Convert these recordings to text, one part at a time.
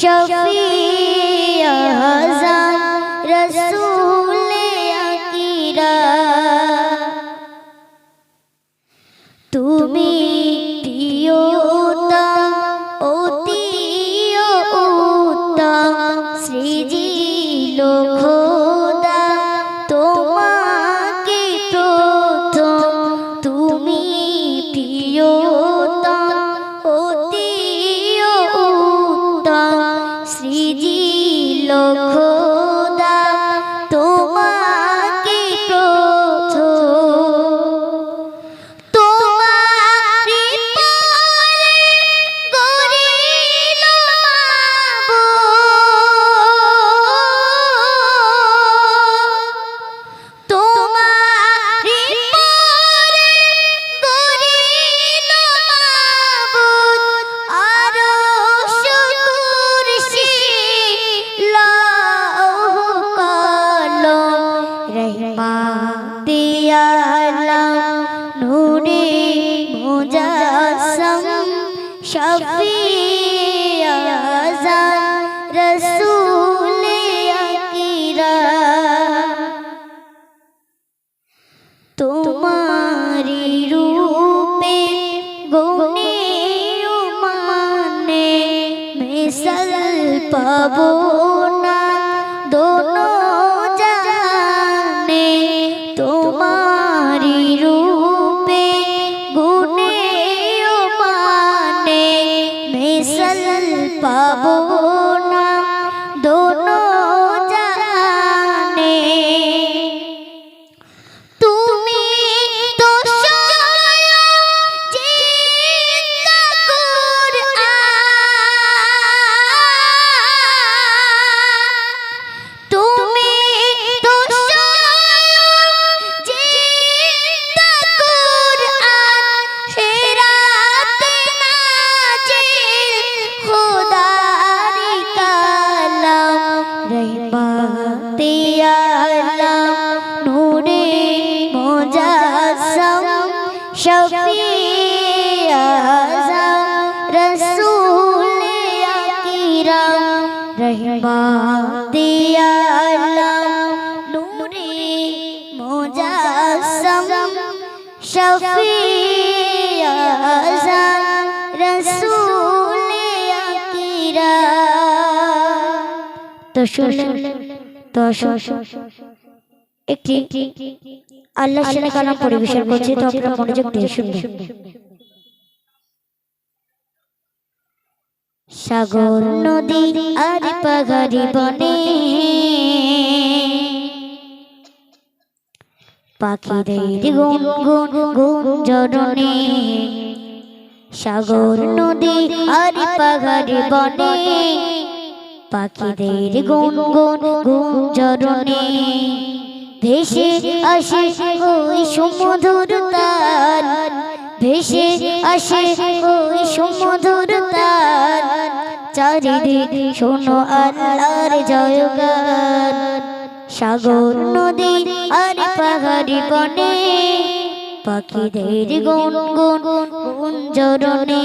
শফি আজম রসুল আকিরা। তুমি মুজাসম শফি শফি রসুল আকিরাম রহমতে নূরে মুজাসম শফি রসুল আকিরাম তো শুনুন তো শুনুন একটি আল্লাহ সালে কালাম পরিবেশন করছে তো আপনারা মনোযোগ দিয়ে শুনবেন। সাগর নদী আর পাহাড়ি বনে। পাখিদের গুন গুন গুন জরনে সাগর নদী আর পাহাড়ি বনে। পাখিদের গুন গুন গুন জরনে ভেসে আসে ওই সমুদ্র তার। ভেসে আসে ওই সমুদ্র তার। চারিদিক শোনো আল্লাহর জয়গান সাগর নদী আর পাহাড়ি বনে পাখিদের গুন গুন গুন জরনে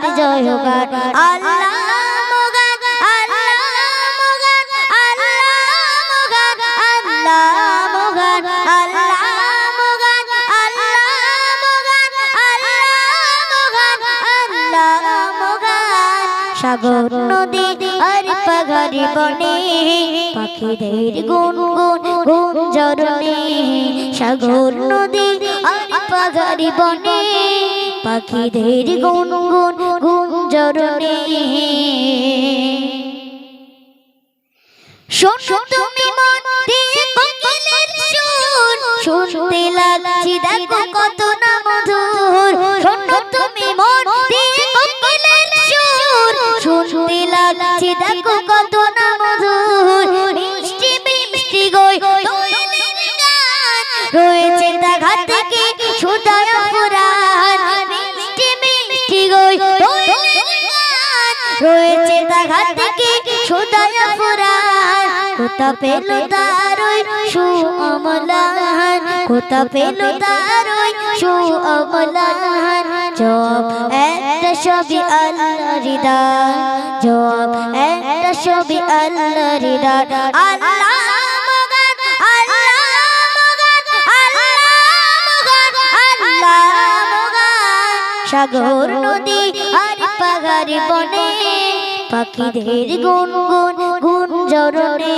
জয়গান আল্লাহ সাগর নদী আর পাহাড়ি বনে পাখিদের গুন গুন গুন জরনে সাগর নদী আর পাহাড়ি বনে পাখিদের গুন গুন জরুরি। হে শোনো তুমি মন দিয়ে কোকিলের সুর। শুনতে লাগছি দেখো কত না মধুর। শোনো তুমি মন দিয়ে কোকিলের সুর। শুনতে লাগছি দেখো কত না মধুর। সুদয় পুরাণ কোথা পেল তারই সু কোথা পেল তারই সু জব একটা ছবি জব একটা ছবি আল্লাহ সাগর নদী আর পাহাড় বনে পাখিদের গুন জরনে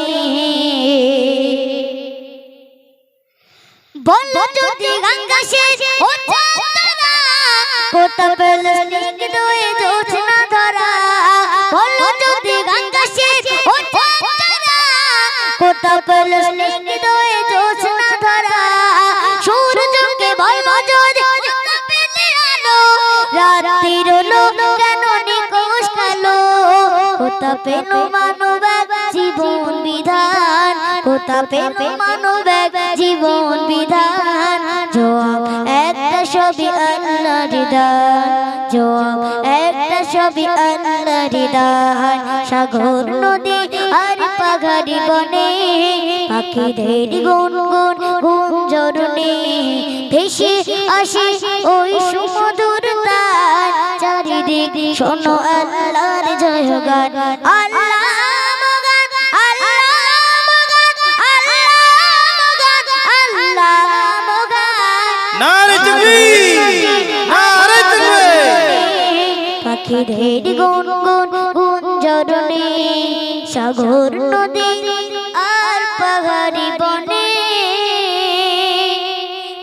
বল যদি গঙ্গা শেষ ও চাঁদরা কোথা পেল স্নিগ্ধ হয়ে জোছনা ধরা। বল যদি গঙ্গা শেষ ও পেল কোথা পেল মানব জীবন বিধান? কোথা পেল মানব জীবন বিধান? জবাব একটা ছবি আল্লাহর দান জবাব একটা ছবি আল্লাহর দান সাগর নদী আর পাহাড়ি বনে পাখিদের গুন গুন গুন ভেসে আসে শোনো আল্লাহর জয় গান আল্লাহ পাখিদের গুন গুন গুন জরনে সাগর নদী আর পাহাড়ি বনে।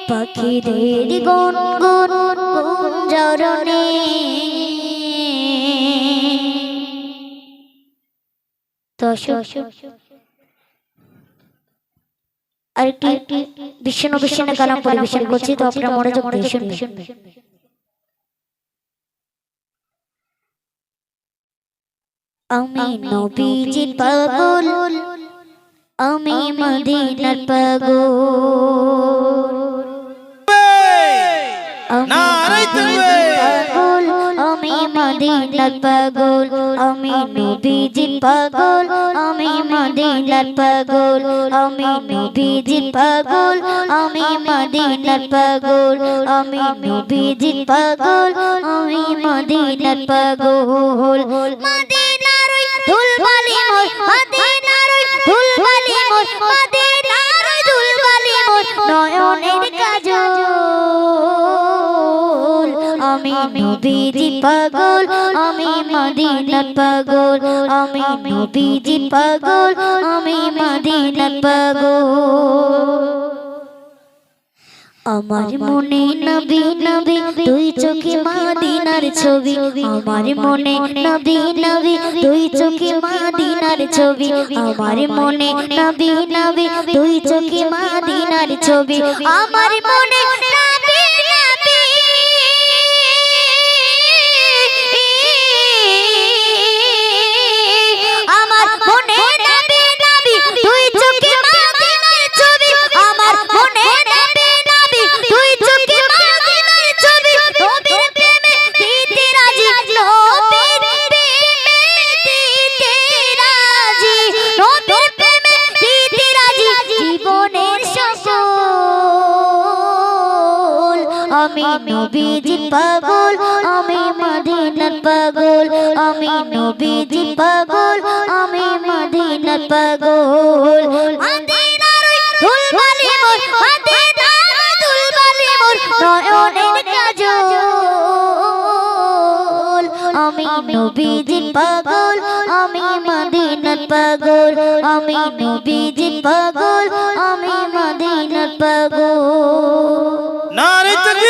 পাখিদের গুন গুন গুন জরনে আরেকটি বিষ্ণু বিষ্ণু কালাম পরিবেশন করছি তো আপনারা মনোযোগ দিয়ে শুনবেন আমি নবীজির পাগল আমি মদিনার পাগল। আমি পাগল মদিনার পাগল, আমি নবীজির পাগল, আমি মদিনার পাগল, আমি নবীজির পাগল, আমি মদিনার পাগল, আমি নবীজির পাগল, আমি মদিনার পাগল নয়নের কাজল। আমি নবীজি পাগল আমি মদিনার পাগল আমি নবীজি পাগল আমি মদিনার পাগল। আমার মনে নবী নবী দুই চোখে মাদিনার ছবি। আমার মনে নবী নবী দুই চোখে মাদিনার ছবি। আমার মনে নবী নবী দুই চোখে মাদিনার ছবি। আমার মনে নবীজি পাগল, আমি মদিনার পাগল, আমি নবীজি পাগল, আমি মদিনার পাগল। মদিনার মোর মদিনার মোর নয়নের কাজল। আমি নবীজি পাগল, আমি মদিনার পাগল, আমি নবীজি পাগল, আমি মদিনার পাগল। নারে তাকবীর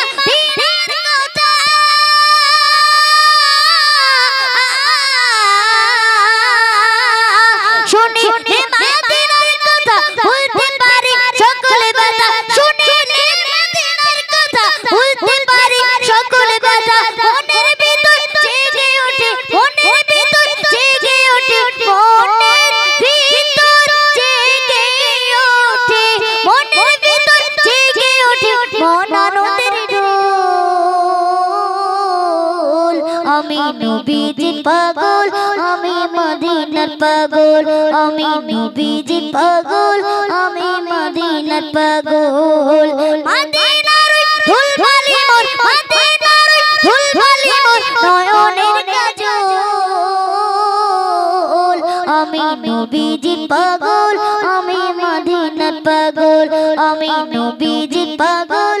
পাগল, আমি মদিনার পাগল, আমি নবীজির পাগল, আমি মদিনার পাগল। মদিনার ধুলবালি মোর, মদিনার ধুলবালি মোর নয়নের কাজল আমি নবীজির পাগল, আমি মদিনার পাগল, আমি নবীজির পাগল।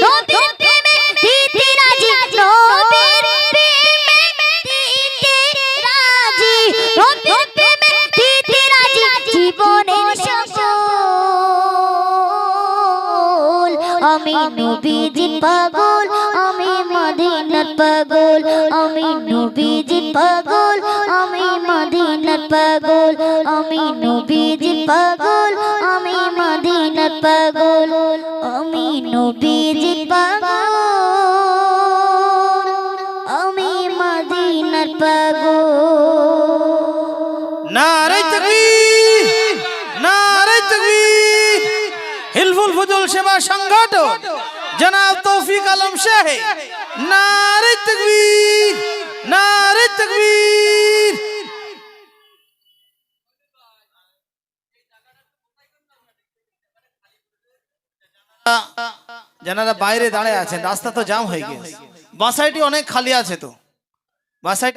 পাগল আমি নবীজির পাগল আমি মদিনার পাগল আমি নবীজির পাগল আমি মদিনার পাগল আমি নবীজির পাগল আমি মদিনার পাগল। নারে তকবীর নারে তকবীর হিলফুল ফুজুল সেবা সংগঠন জনাব তৌফিক আলম শাহ। নারে তকবীর নারে তকবীর। যারা বাইরে দাঁড়ায় আছেন, রাস্তা তো জাম হয়ে গেছে বাসাইটি অনেক খালি আছে তো। বাসাইটি